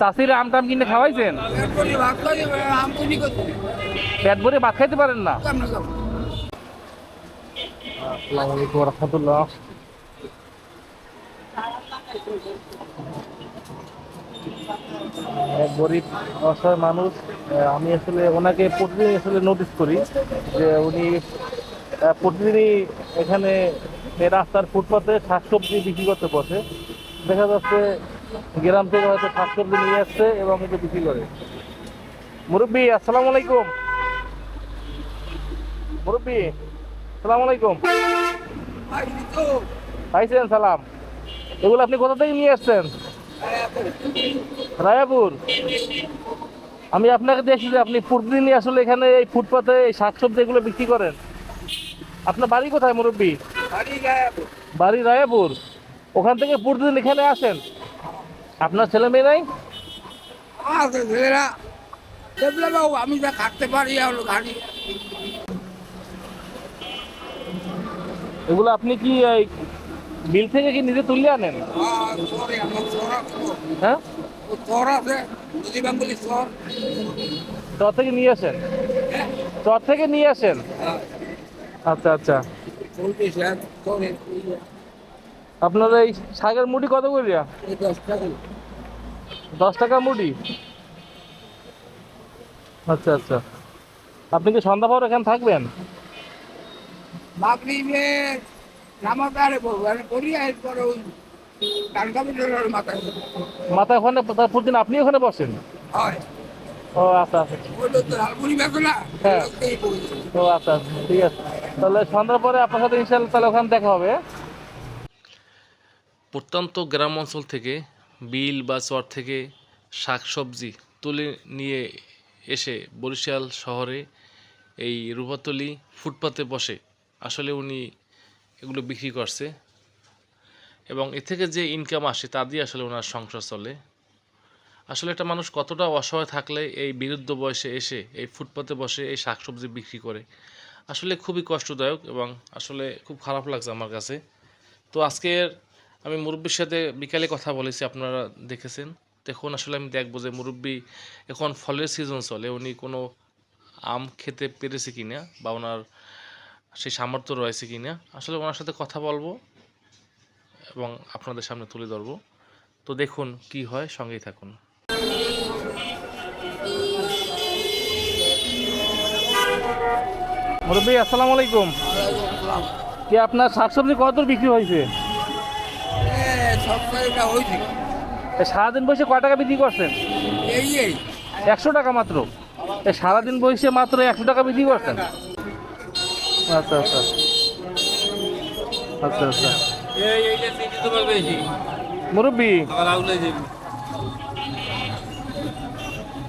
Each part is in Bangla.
চাষির আম টাম কিনে খাওয়াইছেন? পেট ভরে ভাত খাইতে পারেন না? এক গরিব, অসহায় মানুষ আমি আসলে ওনাকে প্রতিদিন আসলে নোটিস করি যে উনি প্রতিদিনই এখানে রাস্তার ফুটপাতে শাকসবজি বিক্রি করতে বসে। দেখা যাচ্ছে গ্রাম থেকে হয়তো শাকসবজি নিয়ে আসছে এবং এটা বিক্রি করে। মুরব্বী আসসালামু আলাইকুম। মুরব্বী আসসালামু আলাইকুম। পাইছেন সালাম। এগুলো আপনি কোথা থেকে নিয়ে আসছেন? রায়াপুর। আমি আপনাকে দেখছি যে আপনি প্রতিদিনই আসলে এখানে এই ফুটপাতে এই শাকসবজি এগুলো বিক্রি করেন। আপনার বাড়ি কোথায় মুরব্বী? বাড়ি রায়াপুর। ওখান থেকে প্রতিদিন এখানে আসেন? আপনার ছেলে মেয়ে নাই? আছে ছেলেরা দেখলে বাবু আমি যা খাটতে পারি হলো গাড়ি। এগুলো আপনি কি বিল থেকে কি নিজে তুলে আনেন। হ্যাঁ আছে। নদী বাঙ্গুলি চর থেকে নিয়ে আসেন। চর থেকে নিয়ে আসেন? হ্যাঁ। আচ্ছা আচ্ছা। আপনার এই শাকের মুড়ি কত করিয়া দশ টাকা মুড়ি? আচ্ছা আচ্ছা। আপনি কি সন্ধ্যা পর এখানে থাকবেন? করি মাথা ওখানে তার প্রতিদিন আপনি ওখানে বসেন? ও আচ্ছা আচ্ছা। হ্যাঁ। ও আচ্ছা আচ্ছা, ঠিক আছে। তাহলে সন্ধ্যার পরে আপনার সাথে ইনশাল্লাহ তাহলে ওখানে দেখা হবে প্রত্যন্ত গ্রাম অঞ্চল থেকে বিল বা চর থেকে শাকসবজি তুলে নিয়ে এসে বরিশাল শহরে এই রূপাতলি ফুটপাতে বসে। আসলে উনি এগুলো বিক্রি করছে। এবং এ থেকে যে ইনকাম আসে, তা দিয়ে আসলে ওনার সংসার চলে। আসলে একটা মানুষ কতটা অসহায় থাকলে এই বিরুদ্ধ বয়সে এসে, এই ফুটপাতে বসে এই শাকসবজি বিক্রি করে। আসলে খুবই কষ্টদায়ক এবং আসলে খুব খারাপ লাগছে আমার কাছে। তো আজকের আমি মুরব্বির সাথে বিকালে কথা বলেছি, আপনারা দেখেছেন। দেখুন, আসলে আমি দেখব যে মুরব্বি এখন ফলের সিজন চলে, উনি কোনো আম খেতে পেরেছে কি না বা ওনার সেই সামর্থ্য রয়েছে কি না আসলে ওনার সাথে কথা বলব এবং আপনাদের সামনে তুলে ধরবো। তো দেখুন, কি হয়, সঙ্গেই থাকুন। মুরব্বী, আসসালামু আলাইকুম। কি আপনার শাকসবজি কত বিক্রি হয়েছে? হয়েছে সারাদিন বসে কয় টাকা বিক্রি করছেন? এই এই। একশো টাকা মাত্র। এই সারাদিন বসে মাত্র একশো টাকা বিক্রি করছেন? আচ্ছা আচ্ছা। আচ্ছা আচ্ছা। মুরব্বী?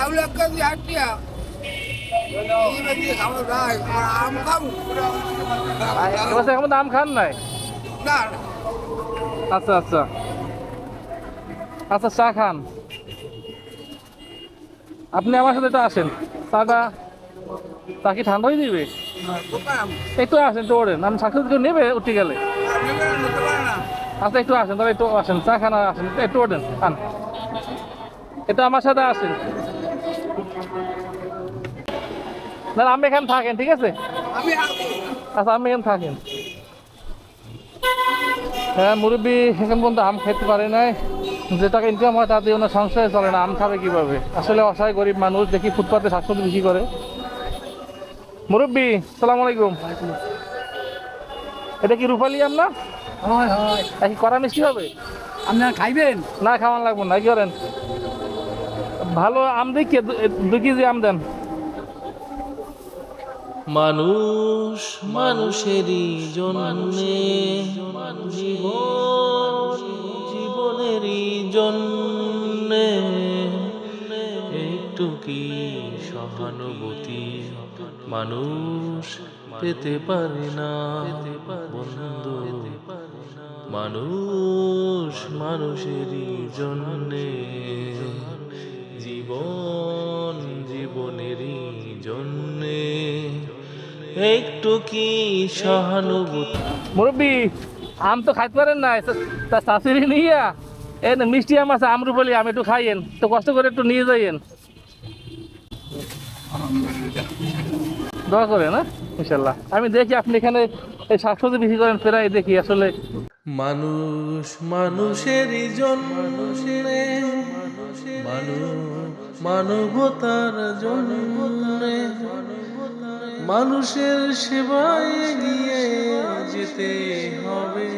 আম এবছর এখন আম খান নাই? না। আচ্ছা আচ্ছা। আচ্ছা চা খান। আপনি আমার সাথে আসেন। চাটা চা কি ঠান্ডা হয়ে দোকান একটু আসেন একটু ওড়েন। আমি সাক্ষী কেউ নেবে উঠে গেলে? আচ্ছা একটু আসেন তাহলে একটু আসেন। চা খানা আসেন একটু ওঠেন খান। এটা আমার সাথে আসেন। না আপনি এখানে থাকেন ঠিক আছে? আচ্ছা আপনি এখানে থাকেন। হ্যাঁ মুরব্বী এখন পর্যন্ত আম খেতে পারে নাই। যে টাকা ইনকাম হয় তাতে ওনার সংসারে চলে না আম খাবে কীভাবে? আসলে অসহায় গরিব মানুষ দেখি ফুটপাতে শাকসবজি বিক্রি করে। মুরব্বী সালাম আলাইকুম। এটা কি রূপালি আম না? হয় হয়। এটা কি কড়া মিষ্টি হবে? আপনারা খাইবেন? না খাওয়ান লাগবো না কি করেন? ভালো আম দেখি দু কেজি আম দেন। মানুষ মানুষেরই জন্যে জীবন জীবনেরই জন্যে একটু কি সহানুভূতি মানুষ পেতে পারে না বন্ধু মানুষ মানুষেরই জন্যে জীবন জীবনেরই জন্যে। একটু কি সহানুভূতি? মুরব্বী আম তো খাইতে পারেন না তা শাশুড়ি নিয়ে এ না মিষ্টি আম আছে আমরু বলি আমি একটু খাইয়েন তো কষ্ট করে একটু নিয়ে যাইয়েন। দোয়া করে না ইনশাল্লাহ। আমি দেখি আপনি এখানে এই শাকসবজি বিক্রি করেন প্রায় দেখি আসলে। মানুষ মানুষেরই জন্যে। মানুষ মানবতার জন্মে মানুষের সেবায় গিয়ে যেতে হবে।